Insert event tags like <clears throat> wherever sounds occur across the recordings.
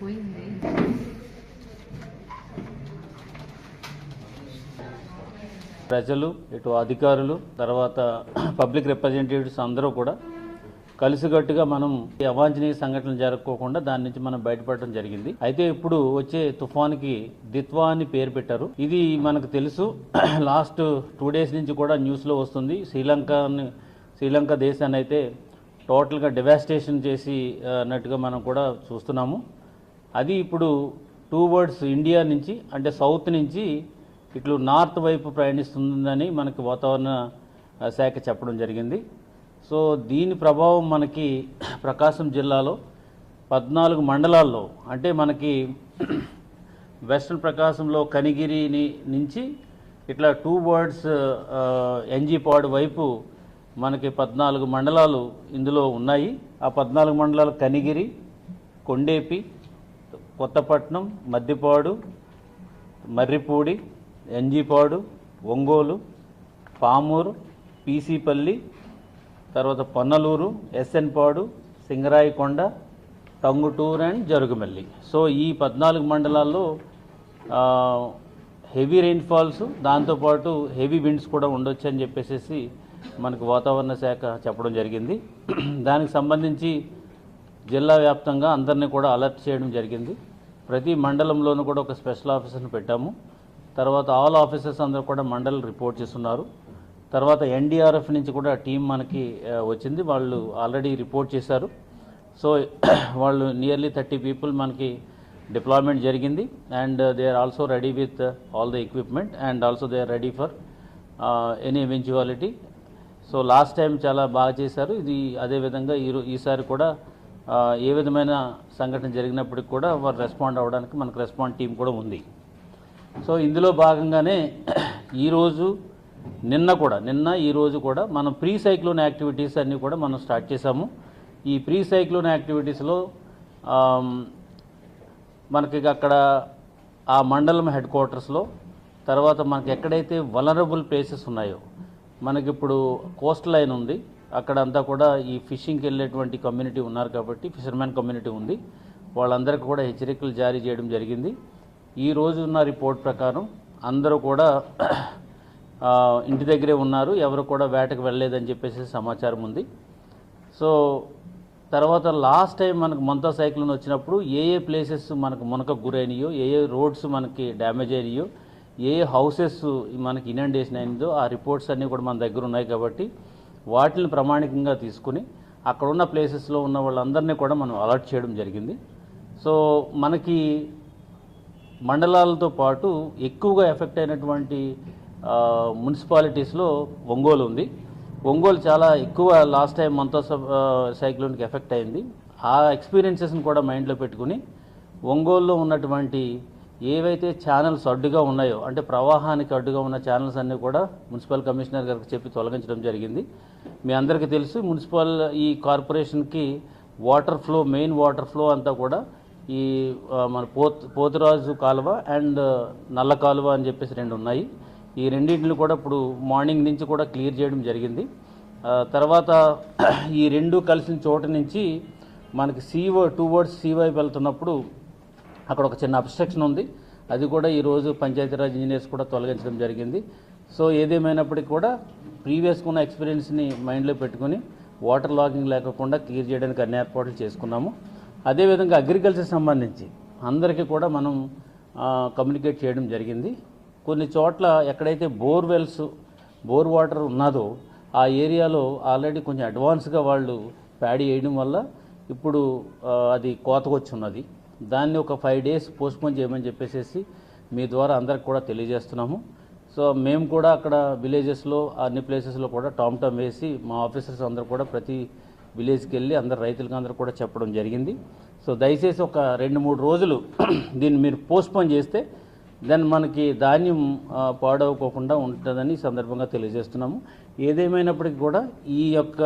పోయింది ప్రజలు ఇటు అధికారులు తర్వాత పబ్లిక్ రిప్రజెంటేటివ్స్ అందరూ కూడా కలిసికట్టుగా మనం ఈ అవాంఛనీయ సంఘటనలు జరగకోకుండా దాని నుంచి మనం బయటపడటం జరిగింది. అయితే ఇప్పుడు వచ్చే తుఫాన్కి దిత్వా అని పేరు పెట్టారు. ఇది మనకు తెలుసు. <clears throat> లాస్ట్ టూ డేస్ నుంచి కూడా న్యూస్లో వస్తుంది. శ్రీలంకని శ్రీలంక దేశాన్ని అయితే టోటల్గా డివాస్టేషన్ చేసి అన్నట్టుగా మనం కూడా చూస్తున్నాము. అది ఇప్పుడు టూ వర్డ్స్ ఇండియా నుంచి అంటే సౌత్ నుంచి ఇట్లు నార్త్ వైపు ప్రయాణిస్తుందని మనకి వాతావరణ శాఖ చెప్పడం జరిగింది. సో దీని ప్రభావం మనకి ప్రకాశం జిల్లాలో పద్నాలుగు మండలాల్లో అంటే మనకి వెస్ట్రన్ ప్రకాశంలో కనిగిరిని నుంచి ఇట్లా టూ వర్డ్స్ ఎన్జీపాడు వైపు మనకి పద్నాలుగు మండలాలు ఇందులో ఉన్నాయి. ఆ పద్నాలుగు మండలాలు కనిగిరి కొండేపి కొత్తపట్నం మద్దిపాడు మర్రిపూడి ఎంజీపాడు ఒంగోలు పామూరు పీసీపల్లి తర్వాత పొన్నలూరు ఎస్ఎన్పాడు సింగరాయకొండ టంగుటూరు అండ్ జరుగుమల్లి. సో ఈ పద్నాలుగు మండలాల్లో హెవీ రెయిన్ఫాల్స్ దాంతోపాటు హెవీ విండ్స్ కూడా ఉండొచ్చు అని చెప్పేసి మనకు వాతావరణ శాఖ చెప్పడం జరిగింది. దానికి సంబంధించి జిల్లా వ్యాప్తంగా అందరినీ కూడా అలర్ట్ చేయడం జరిగింది. ప్రతి మండలంలోనూ కూడా ఒక స్పెషల్ ఆఫీసర్ని పెట్టాము. తర్వాత ఆల్ ఆఫీసర్స్ అందరూ కూడా మండలం రిపోర్ట్ చేస్తున్నారు. తర్వాత ఎన్డీఆర్ఎఫ్ నుంచి కూడా టీం మనకి వచ్చింది. వాళ్ళు ఆల్రెడీ రిపోర్ట్ చేశారు. సో <clears throat> వాళ్ళు నియర్లీ థర్టీ పీపుల్ మనకి డిప్లాయ్మెంట్ జరిగింది. And they are also ready with all the equipment and also they are ready for any eventuality so last time చాలా బాగా చేశారు. ఇది అదేవిధంగా ఈ ఈసారి కూడా uh, ఏ విధమైన సంఘటన జరిగినప్పటికి కూడా వారు రెస్పాండ్ అవ్వడానికి మనకు రెస్పాండ్ టీం కూడా ఉంది. సో ఇందులో భాగంగానే <clears throat> ఈరోజు నిన్న కూడా నిన్న ఈరోజు కూడా మనం ప్రీ సైక్లోన్ యాక్టివిటీస్ అన్నీ కూడా మనం స్టార్ట్ చేసాము ఈ ప్రీ సైక్లోన్ యాక్టివిటీస్లో మనకి అక్కడ ఆ మండలం హెడ్ క్వార్టర్స్లో తర్వాత మనకి ఎక్కడైతే వలరబుల్ ప్లేసెస్ ఉన్నాయో మనకి ఇప్పుడు కోస్ట్ లైన్ ఉంది. అక్కడ అంతా కూడా ఈ ఫిషింగ్కి వెళ్ళేటువంటి కమ్యూనిటీ ఉన్నారు కాబట్టి ఫిషర్మెన్ కమ్యూనిటీ ఉంది. వాళ్ళందరికీ కూడా హెచ్చరికలు జారీ చేయడం జరిగింది. ఈ రోజు ఉన్న రిపోర్ట్ ప్రకారం అందరూ కూడా ఇంటి దగ్గరే ఉన్నారు. ఎవరు కూడా వేటకు వెళ్ళలేదని చెప్పేసి సమాచారం ఉంది. సో తర్వాత లాస్ట్ టైం మనకు మొంతా సైక్లోన్ వచ్చినప్పుడు ఏ ఏ ప్లేసెస్ మనకు మునకకు గురైనయో ఏ ఏ రోడ్స్ మనకి డ్యామేజ్ అయినాయో ఏ ఏ హౌసెస్ మనకి ఇనండేషన్ అయిందో ఆ రిపోర్ట్స్ అన్నీ కూడా మన దగ్గర ఉన్నాయి కాబట్టి వాటిని ప్రామాణికంగా తీసుకుని అక్కడ ఉన్న ప్లేసెస్లో ఉన్న వాళ్ళందరినీ కూడా మనం అలర్ట్ చేయడం జరిగింది. సో మనకి మండలాలతో పాటు ఎక్కువగా ఎఫెక్ట్ అయినటువంటి మున్సిపాలిటీస్లో ఒంగోలు ఉంది. ఒంగోలు చాలా ఎక్కువ లాస్ట్ టైం మంతో సైక్లోన్కి ఎఫెక్ట్ అయింది. ఆ ఎక్స్పీరియన్సెస్ని కూడా మైండ్లో పెట్టుకుని ఒంగోలులో ఉన్నటువంటి ఏవైతే ఛానల్స్ అడ్డుగా ఉన్నాయో అంటే ప్రవాహానికి అడ్డుగా ఉన్న ఛానల్స్ అన్నీ కూడా మున్సిపల్ కమిషనర్ గారికి చెప్పి తొలగించడం జరిగింది. మీ అందరికీ తెలుసు మున్సిపల్ ఈ కార్పొరేషన్కి water flow main water flow అంతా కూడా ఈ మన పోత్ పోతురాజు కాలువ అండ్ నల్ల కాలువ అని చెప్పేసి రెండు ఉన్నాయి. ఈ రెండింటిని కూడా ఇప్పుడు మార్నింగ్ నుంచి కూడా క్లియర్ చేయడం జరిగింది. తర్వాత ఈ రెండు కలిసిన చోట నుంచి మనకి సీవో టూ వర్డ్స్ సీ వైపు వెళ్తున్నప్పుడు అక్కడ ఒక చిన్న అబ్స్ట్రక్షన్ ఉంది. అది కూడా ఈరోజు పంచాయతీరాజ్ ఇంజనీర్స్ కూడా తొలగించడం జరిగింది. సో ఏదేమైనప్పటికీ కూడా ప్రీవియస్గా ఉన్న ఎక్స్పీరియన్స్ని మైండ్లో పెట్టుకుని వాటర్ లాగింగ్ లేకుండా క్లియర్ చేయడానికి అన్ని ఏర్పాట్లు చేసుకున్నాము. అదేవిధంగా అగ్రికల్చర్ సంబంధించి అందరికీ కూడా మనం కమ్యూనికేట్ చేయడం జరిగింది. కొన్ని చోట్ల ఎక్కడైతే బోర్వెల్స్ బోర్ వాటర్ ఉన్నదో ఆ ఏరియాలో ఆల్రెడీ కొంచెం అడ్వాన్స్గా వాళ్ళు ప్యాడీ వేయడం వల్ల ఇప్పుడు అది కోతకొచ్చి ఉన్నది దాన్ని ఒక ఫైవ్ డేస్ పోస్ట్పోన్ చేయమని చెప్పేసి మీ ద్వారా అందరికి కూడా తెలియజేస్తున్నాము. సో మేము కూడా అక్కడ విలేజెస్లో అన్ని ప్లేసెస్లో కూడా టామ్ టామ్ వేసి మా ఆఫీసర్స్ అందరూ కూడా ప్రతి విలేజ్కి వెళ్ళి అందరు రైతులకు అందరూ కూడా చెప్పడం జరిగింది. సో దయచేసి ఒక రెండు మూడు రోజులు <clears throat> దీన్ని మీరు పోస్ట్పోన్ చేస్తే దెన్ మనకి ధాన్యం పాడవకోకుండా ఉంటుందని సందర్భంగా తెలియజేస్తున్నాము. ఏదేమైనప్పటికీ కూడా ఈ యొక్క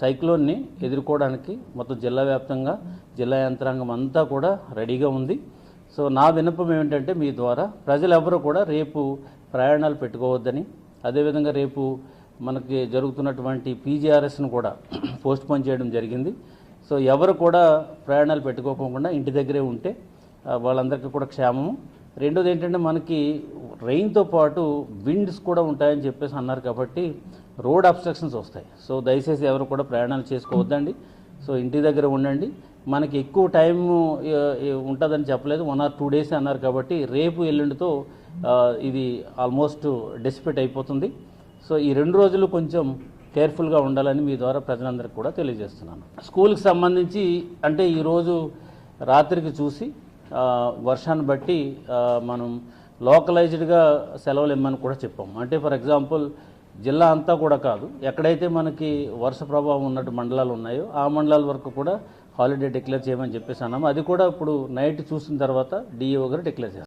సైక్లోన్ని ఎదుర్కోవడానికి మొత్తం జిల్లా వ్యాప్తంగా జిల్లా యంత్రాంగం అంతా కూడా రెడీగా ఉంది. సో నా విన్నపం ఏమిటంటే మీ ద్వారా ప్రజలు ఎవరు కూడా రేపు ప్రయాణాలు పెట్టుకోవద్దని అదేవిధంగా రేపు మనకి జరుగుతున్నటువంటి పీజీఆర్ఎస్ను కూడా పోస్ట్ పోన్ చేయడం జరిగింది. సో ఎవరు కూడా ప్రయాణాలు పెట్టుకోకుండా ఇంటి దగ్గరే ఉంటే వాళ్ళందరికీ కూడా క్షేమము. రెండోది ఏంటంటే మనకి రెయిన్తో పాటు విండ్స్ కూడా ఉంటాయని చెప్పేసి అన్నారు కాబట్టి రోడ్ అబ్స్ట్రక్షన్స్ వస్తాయి. సో దయచేసి ఎవరు కూడా ప్రయాణాలు చేసుకోవద్దండి. సో ఇంటి దగ్గర ఉండండి. మనకి ఎక్కువ టైం ఉంటుందని చెప్పలేదు. వన్ ఆర్ టూ డేస్ అన్నారు కాబట్టి రేపు ఎల్లుండితో ఇది ఆల్మోస్ట్ డెసిపేట్ అయిపోతుంది. సో ఈ రెండు రోజులు కొంచెం కేర్ఫుల్గా ఉండాలని మీ ద్వారా ప్రజలందరికీ కూడా తెలియజేస్తున్నాను. స్కూల్కి సంబంధించి అంటే ఈరోజు రాత్రికి చూసి వర్షాన్ని బట్టి మనం లోకలైజ్డ్గా సెలవులు ఇమ్మని కూడా చెప్పాము అంటే ఫర్ ఎగ్జాంపుల్ జిల్లా అంతా కూడా కాదు ఎక్కడైతే మనకి వర్ష ప్రభావం ఉన్నట్టు మండలాలు ఉన్నాయో ఆ మండలాల వరకు కూడా హాలిడే డిక్లేర్ చేయమని చెప్పేసి అన్నాము అది కూడా ఇప్పుడు నైట్ చూసిన తర్వాత డిఈఓ గారు డిక్లేర్ చేస్తారు.